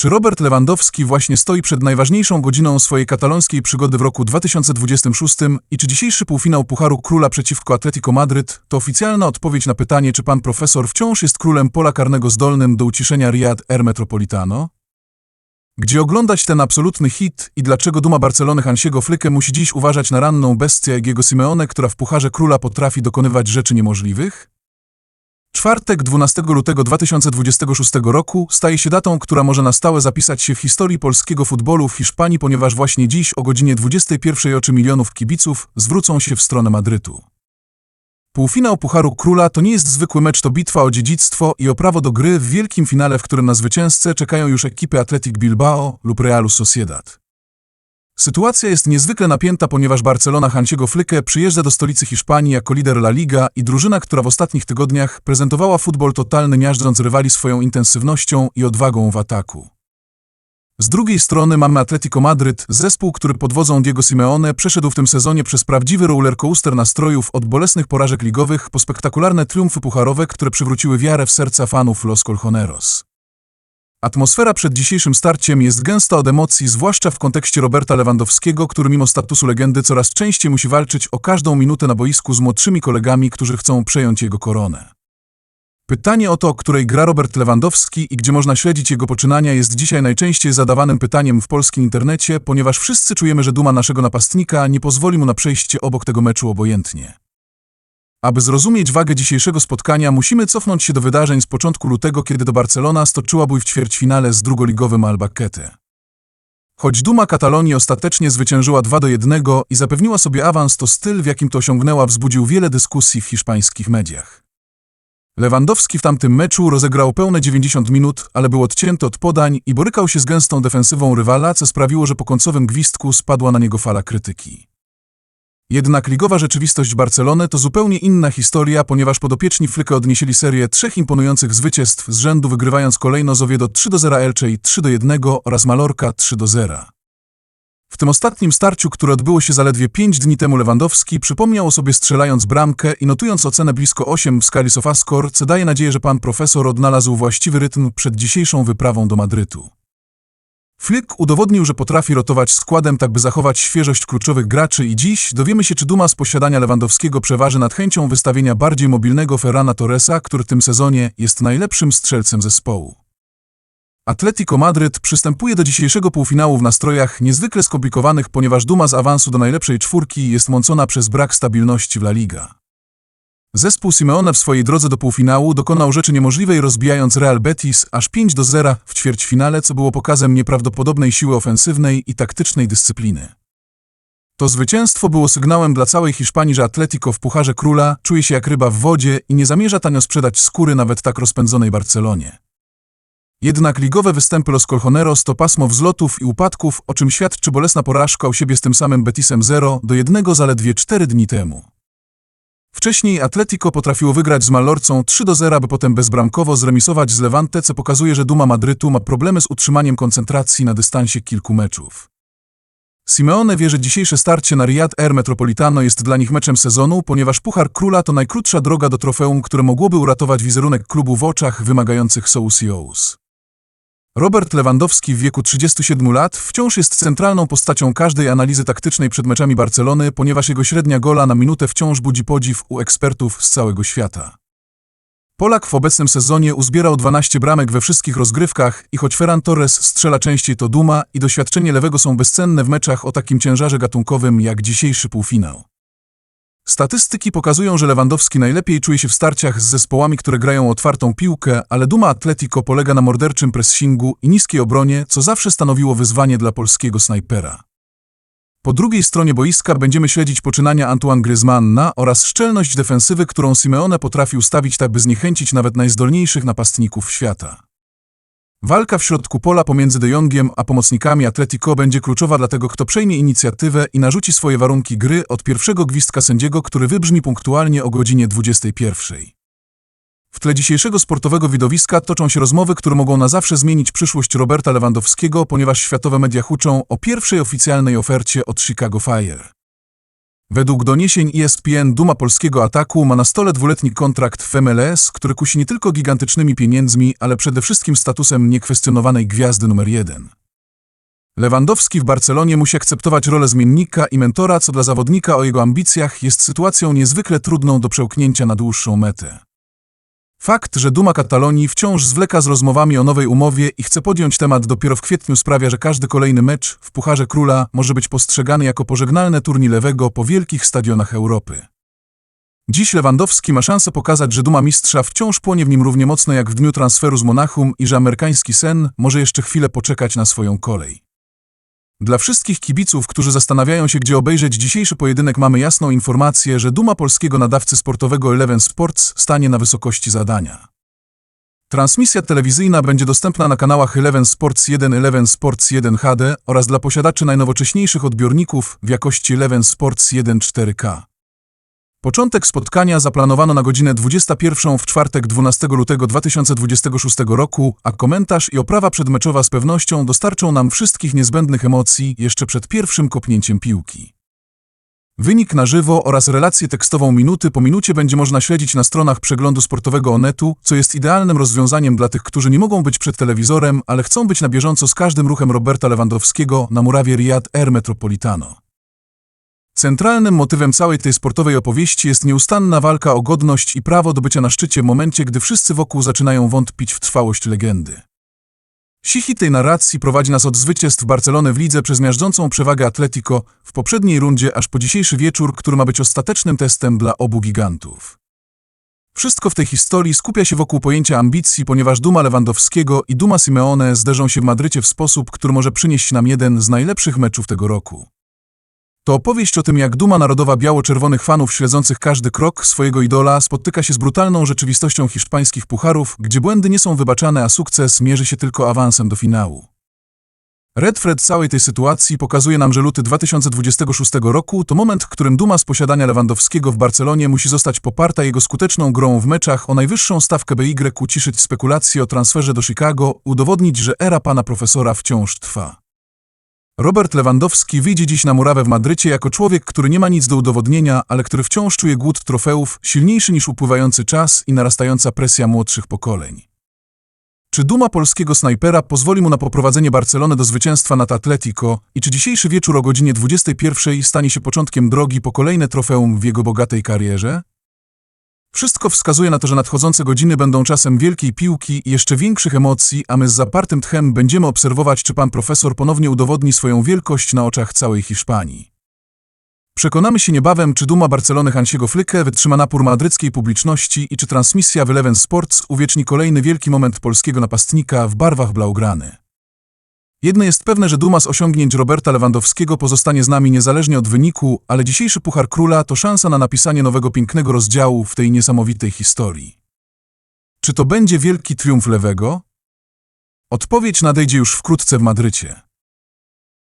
Czy Robert Lewandowski właśnie stoi przed najważniejszą godziną swojej katalońskiej przygody w roku 2026 i czy dzisiejszy półfinał Pucharu Króla przeciwko Atletico Madryt to oficjalna odpowiedź na pytanie, czy pan profesor wciąż jest królem pola karnego zdolnym do uciszenia Riyad Air Metropolitano? Gdzie oglądać ten absolutny hit i dlaczego duma Barcelony Hansiego Flykę musi dziś uważać na ranną bestię jego Simeone, która w Pucharze Króla potrafi dokonywać rzeczy niemożliwych? Czwartek 12 lutego 2026 roku staje się datą, która może na stałe zapisać się w historii polskiego futbolu w Hiszpanii, ponieważ właśnie dziś o godzinie 21 oczy milionów kibiców zwrócą się w stronę Madrytu. Półfinał Pucharu Króla to nie jest zwykły mecz, to bitwa o dziedzictwo i o prawo do gry w wielkim finale, w którym na zwycięzcę czekają już ekipy Athletic Bilbao lub Realu Sociedad. Sytuacja jest niezwykle napięta, ponieważ Barcelona Hansiego Flykę przyjeżdża do stolicy Hiszpanii jako lider La Liga i drużyna, która w ostatnich tygodniach prezentowała futbol totalny, miażdżąc rywali swoją intensywnością i odwagą w ataku. Z drugiej strony mamy Atletico Madryt, zespół, który pod wodzą Diego Simeone przeszedł w tym sezonie przez prawdziwy rollercoaster nastrojów od bolesnych porażek ligowych po spektakularne triumfy pucharowe, które przywróciły wiarę w serca fanów Los Colchoneros. Atmosfera przed dzisiejszym starciem jest gęsta od emocji, zwłaszcza w kontekście Roberta Lewandowskiego, który mimo statusu legendy coraz częściej musi walczyć o każdą minutę na boisku z młodszymi kolegami, którzy chcą przejąć jego koronę. Pytanie o to, której gra Robert Lewandowski i gdzie można śledzić jego poczynania jest dzisiaj najczęściej zadawanym pytaniem w polskim internecie, ponieważ wszyscy czujemy, że duma naszego napastnika nie pozwoli mu na przejście obok tego meczu obojętnie. Aby zrozumieć wagę dzisiejszego spotkania, musimy cofnąć się do wydarzeń z początku lutego, kiedy to Barcelona stoczyła bój w ćwierćfinale z drugoligowym Albacete. Choć Duma Katalonii ostatecznie zwyciężyła 2 do 1 i zapewniła sobie awans, to styl, w jakim to osiągnęła, wzbudził wiele dyskusji w hiszpańskich mediach. Lewandowski w tamtym meczu rozegrał pełne 90 minut, ale był odcięty od podań i borykał się z gęstą defensywą rywala, co sprawiło, że po końcowym gwizdku spadła na niego fala krytyki. Jednak ligowa rzeczywistość Barcelony to zupełnie inna historia, ponieważ podopieczni Flykę odnieśli serię trzech imponujących zwycięstw z rzędu, wygrywając kolejno z Oviedo 3 do 0 Elche i 3 do 1 oraz Mallorca 3 do 0. W tym ostatnim starciu, które odbyło się zaledwie 5 dni temu Lewandowski, przypomniał o sobie strzelając bramkę i notując ocenę blisko 8 w skali SofaScore, co daje nadzieję, że pan profesor odnalazł właściwy rytm przed dzisiejszą wyprawą do Madrytu. Flick udowodnił, że potrafi rotować składem tak by zachować świeżość kluczowych graczy i dziś dowiemy się, czy duma z posiadania Lewandowskiego przeważy nad chęcią wystawienia bardziej mobilnego Ferrana Torresa, który w tym sezonie jest najlepszym strzelcem zespołu. Atletico Madryt przystępuje do dzisiejszego półfinału w nastrojach niezwykle skomplikowanych, ponieważ duma z awansu do najlepszej czwórki jest mącona przez brak stabilności w La Liga. Zespół Simeone w swojej drodze do półfinału dokonał rzeczy niemożliwej, rozbijając Real Betis aż 5 do 0 w ćwierćfinale, co było pokazem nieprawdopodobnej siły ofensywnej i taktycznej dyscypliny. To zwycięstwo było sygnałem dla całej Hiszpanii, że Atletico w Pucharze Króla czuje się jak ryba w wodzie i nie zamierza tanio sprzedać skóry nawet tak rozpędzonej Barcelonie. Jednak ligowe występy Los Colchoneros to pasmo wzlotów i upadków, o czym świadczy bolesna porażka u siebie z tym samym Betisem 0 do 1 zaledwie 4 dni temu. Wcześniej Atletico potrafiło wygrać z Mallorcą 3 do 0, by potem bezbramkowo zremisować z Levante, co pokazuje, że Duma Madrytu ma problemy z utrzymaniem koncentracji na dystansie kilku meczów. Simeone wie, że dzisiejsze starcie na Riyad Air Metropolitano jest dla nich meczem sezonu, ponieważ Puchar Króla to najkrótsza droga do trofeum, które mogłoby uratować wizerunek klubu w oczach wymagających Sousious. Robert Lewandowski w wieku 37 lat wciąż jest centralną postacią każdej analizy taktycznej przed meczami Barcelony, ponieważ jego średnia gola na minutę wciąż budzi podziw u ekspertów z całego świata. Polak w obecnym sezonie uzbierał 12 bramek we wszystkich rozgrywkach i choć Ferran Torres strzela częściej to duma i doświadczenie lewego są bezcenne w meczach o takim ciężarze gatunkowym jak dzisiejszy półfinał. Statystyki pokazują, że Lewandowski najlepiej czuje się w starciach z zespołami, które grają otwartą piłkę, ale duma Atletico polega na morderczym pressingu i niskiej obronie, co zawsze stanowiło wyzwanie dla polskiego snajpera. Po drugiej stronie boiska będziemy śledzić poczynania Antoine Griezmanna oraz szczelność defensywy, którą Simeone potrafi ustawić tak, by zniechęcić nawet najzdolniejszych napastników świata. Walka w środku pola pomiędzy De Jongiem a pomocnikami Atletico będzie kluczowa dla tego, kto przejmie inicjatywę i narzuci swoje warunki gry od pierwszego gwizdka sędziego, który wybrzmi punktualnie o godzinie 21. W tle dzisiejszego sportowego widowiska toczą się rozmowy, które mogą na zawsze zmienić przyszłość Roberta Lewandowskiego, ponieważ światowe media huczą o pierwszej oficjalnej ofercie od Chicago Fire. Według doniesień ESPN Duma polskiego ataku ma na stole dwuletni kontrakt w MLS, który kusi nie tylko gigantycznymi pieniędzmi, ale przede wszystkim statusem niekwestionowanej gwiazdy numer jeden. Lewandowski w Barcelonie musi akceptować rolę zmiennika i mentora, co dla zawodnika o jego ambicjach jest sytuacją niezwykle trudną do przełknięcia na dłuższą metę. Fakt, że Duma Katalonii wciąż zwleka z rozmowami o nowej umowie i chce podjąć temat dopiero w kwietniu sprawia, że każdy kolejny mecz w Pucharze Króla może być postrzegany jako pożegnalne turni lewego po wielkich stadionach Europy. Dziś Lewandowski ma szansę pokazać, że Duma mistrza wciąż płonie w nim równie mocno jak w dniu transferu z Monachium i że amerykański sen może jeszcze chwilę poczekać na swoją kolej. Dla wszystkich kibiców, którzy zastanawiają się, gdzie obejrzeć dzisiejszy pojedynek, mamy jasną informację, że duma polskiego nadawcy sportowego Eleven Sports stanie na wysokości zadania. Transmisja telewizyjna będzie dostępna na kanałach Eleven Sports 1, Eleven Sports 1 HD oraz dla posiadaczy najnowocześniejszych odbiorników w jakości Eleven Sports 1 4K. Początek spotkania zaplanowano na godzinę 21 w czwartek 12 lutego 2026 roku, a komentarz i oprawa przedmeczowa z pewnością dostarczą nam wszystkich niezbędnych emocji jeszcze przed pierwszym kopnięciem piłki. Wynik na żywo oraz relację tekstową minuty po minucie będzie można śledzić na stronach przeglądu sportowego Onetu, co jest idealnym rozwiązaniem dla tych, którzy nie mogą być przed telewizorem, ale chcą być na bieżąco z każdym ruchem Roberta Lewandowskiego na murawie Riyadh Air Metropolitano. Centralnym motywem całej tej sportowej opowieści jest nieustanna walka o godność i prawo do bycia na szczycie w momencie, gdy wszyscy wokół zaczynają wątpić w trwałość legendy. Sichi tej narracji prowadzi nas od zwycięstw Barcelony w lidze przez miażdżącą przewagę Atletico w poprzedniej rundzie aż po dzisiejszy wieczór, który ma być ostatecznym testem dla obu gigantów. Wszystko w tej historii skupia się wokół pojęcia ambicji, ponieważ duma Lewandowskiego i duma Simeone zderzą się w Madrycie w sposób, który może przynieść nam jeden z najlepszych meczów tego roku. To opowieść o tym, jak duma narodowa biało-czerwonych fanów śledzących każdy krok swojego idola spotyka się z brutalną rzeczywistością hiszpańskich pucharów, gdzie błędy nie są wybaczane, a sukces mierzy się tylko awansem do finału. Red Fred całej tej sytuacji pokazuje nam, że luty 2026 roku to moment, w którym duma z posiadania Lewandowskiego w Barcelonie musi zostać poparta jego skuteczną grą w meczach o najwyższą stawkę BY, uciszyć spekulacje o transferze do Chicago, udowodnić, że era pana profesora wciąż trwa. Robert Lewandowski wyjdzie dziś na murawę w Madrycie jako człowiek, który nie ma nic do udowodnienia, ale który wciąż czuje głód trofeów, silniejszy niż upływający czas i narastająca presja młodszych pokoleń. Czy duma polskiego snajpera pozwoli mu na poprowadzenie Barcelony do zwycięstwa nad Atletico i czy dzisiejszy wieczór o godzinie 21 stanie się początkiem drogi po kolejne trofeum w jego bogatej karierze? Wszystko wskazuje na to, że nadchodzące godziny będą czasem wielkiej piłki i jeszcze większych emocji, a my z zapartym tchem będziemy obserwować, czy pan profesor ponownie udowodni swoją wielkość na oczach całej Hiszpanii. Przekonamy się niebawem, czy duma Barcelony Hansiego Flicke wytrzyma napór madryckiej publiczności i czy transmisja w Eleven Sports uwieczni kolejny wielki moment polskiego napastnika w barwach blaugrany. Jedno jest pewne, że duma z osiągnięć Roberta Lewandowskiego pozostanie z nami niezależnie od wyniku, ale dzisiejszy Puchar Króla to szansa na napisanie nowego pięknego rozdziału w tej niesamowitej historii. Czy to będzie wielki triumf lewego? Odpowiedź nadejdzie już wkrótce w Madrycie.